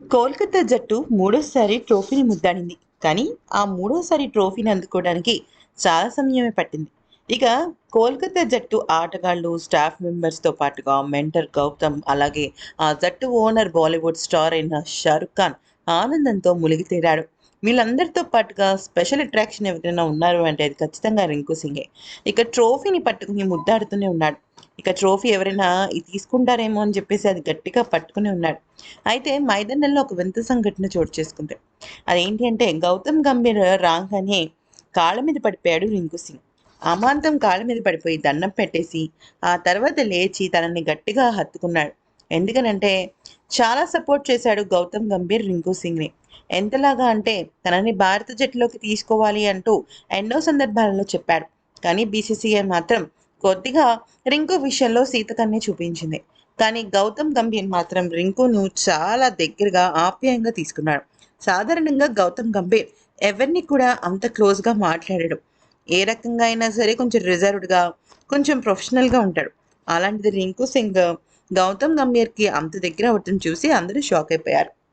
కోల్కతా జట్టు మూడోసారి ట్రోఫీని ముద్దాడింది. కానీ ఆ మూడోసారి ట్రోఫీని అందుకోవడానికి చాలా సమయమే పట్టింది. ఇక కోల్కతా జట్టు ఆటగాళ్ళు స్టాఫ్ మెంబర్స్తో పాటుగా మెంటర్ గౌతమ్ అలాగే ఆ జట్టు ఓనర్ బాలీవుడ్ స్టార్ అయిన షారుఖ్ ఖాన్ ఆనందంతో మునిగి తేరాడు. వీళ్ళందరితో పాటుగా స్పెషల్ అట్రాక్షన్ ఎవరైనా ఉన్నారు అంటే అది ఖచ్చితంగా రింకు సింగే. ఇక ట్రోఫీని పట్టుకుని ముద్దాడుతూనే ఉన్నాడు. ఇక ట్రోఫీ ఎవరైనా ఇది తీసుకుంటారేమో అని చెప్పేసి అది గట్టిగా పట్టుకుని ఉన్నాడు. అయితే మైదానంలో ఒక వింత సంఘటన చోటు చేసుకుంది. అదేంటి అంటే గౌతమ్ గంభీర్ రాగానే కాళ్ళ మీద పడిపోయాడు రింకు సింగ్. అమాంతం కాళ్ళ మీద పడిపోయి దండం పెట్టేసి ఆ తర్వాత లేచి తనని గట్టిగా హత్తుకున్నాడు. ఎందుకనంటే చాలా సపోర్ట్ చేశాడు గౌతమ్ గంభీర్ రింకు సింగ్ని. ఎంతలాగా అంటే తనని భారత జట్టులోకి తీసుకోవాలి అంటూ ఎన్నో సందర్భాలలో చెప్పాడు. కానీ బీసీసీఐ మాత్రం కొద్దిగా రింకు విషయంలో సీతకన్నే చూపించింది. కానీ గౌతమ్ గంభీర్ మాత్రం రింకును చాలా దగ్గరగా ఆప్యాయంగా తీసుకున్నాడు. సాధారణంగా గౌతమ్ గంభీర్ ఎవరిని కూడా అంత క్లోజ్గా మాట్లాడాడు. ఏ రకంగా అయినా సరే కొంచెం రిజర్వ్డ్గా కొంచెం ప్రొఫెషనల్గా ఉంటాడు. అలాంటిది రింకు సింగ్ గౌతమ్ గంభీర్కి అంత దగ్గర అవటం చూసి అందరూ షాక్ అయిపోయారు.